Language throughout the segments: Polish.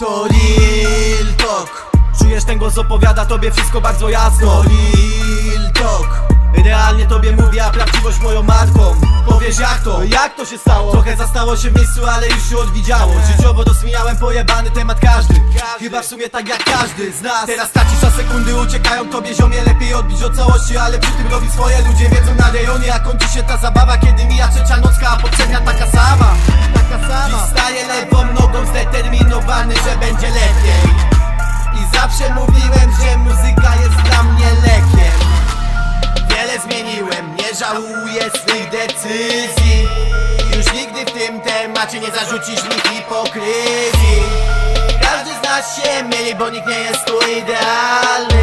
To Real Talk. Czujesz ten głos opowiada tobie wszystko bardzo jasno. To Real Talk. Realnie tobie mówię, a prawdziwość moją marką Powiesz jak to? Jak to się stało? Trochę zastało się w miejscu, ale już się odwidziało. Życiowo dosmijałem pojebany temat każdy. Chyba w sumie tak jak każdy z nas. Teraz tracisz a sekundy uciekają tobie ziomie Lepiej odbić od całości, ale przy tym robi swoje. Ludzie wiedzą na rejonie, żałuję swych decyzji. Już nigdy w tym temacie nie zarzucisz mi hipokryzji. Każdy z nas się myli, bo nikt nie jest tu idealny.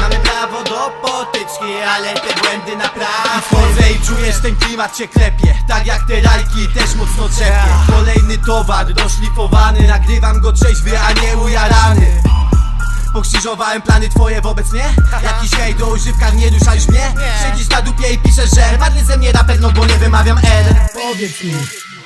Mamy prawo do potyczki, ale te błędy naprawmy. Wchodzę i czujesz ten klimat cię klepie. Tak jak te rajki też mocno czepie Kolejny towar doszlifowany. Nagrywam go trzeźwy, a nie ujarany. Pokrzyżowałem plany twoje wobec mnie? Jakiś hej do używkach nie ruszajesz mnie? Siedzisz na dupie i mnie na pewno, bo nie wymawiam L Powiedz mi,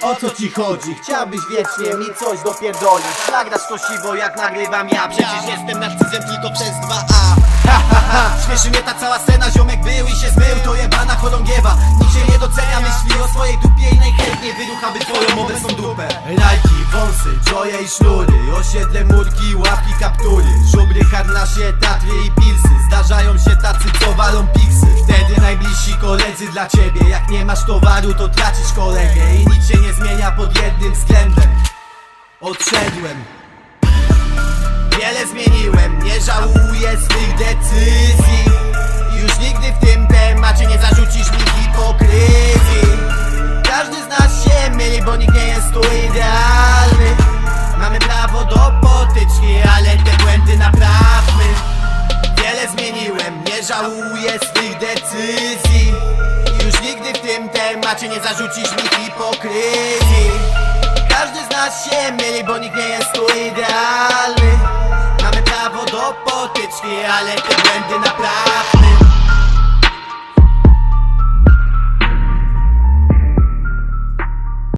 o co ci chodzi? Chciałbyś wiecznie mi coś dopierdolić. Nagrasz to siwo jak nagrywam ja. Przecież jestem narcyzem tylko przez dwa A. Ha, ha. Śmieszy mnie ta cała scena, ziomek był i się zmył To jebana chorągiewa, nikt się nie docenia Myśli o swojej dupie i najchętniej wyruchaby twoją obecną dupę. Rajki, wąsy, joje i sznury. Osiedle, murki, łapki, kaptury. Żubry, harnasie, tatry koledzy dla ciebie Jak nie masz towaru, to tracisz kolegę. I nic się nie zmienia pod jednym względem. Odszedłem. Wiele zmieniłem, nie żałuję swych decyzji. Już nigdy w tym temacie nie zarzucisz mi hipokryzji. Każdy z nas się myli, bo nikt nie jest tu idealny decyzji Już nigdy w tym temacie nie zarzucisz mi hipokryzji każdy z nas się myli, bo nikt nie jest tu idealny. Mamy prawo do potyczki, ale te błędy naprawmy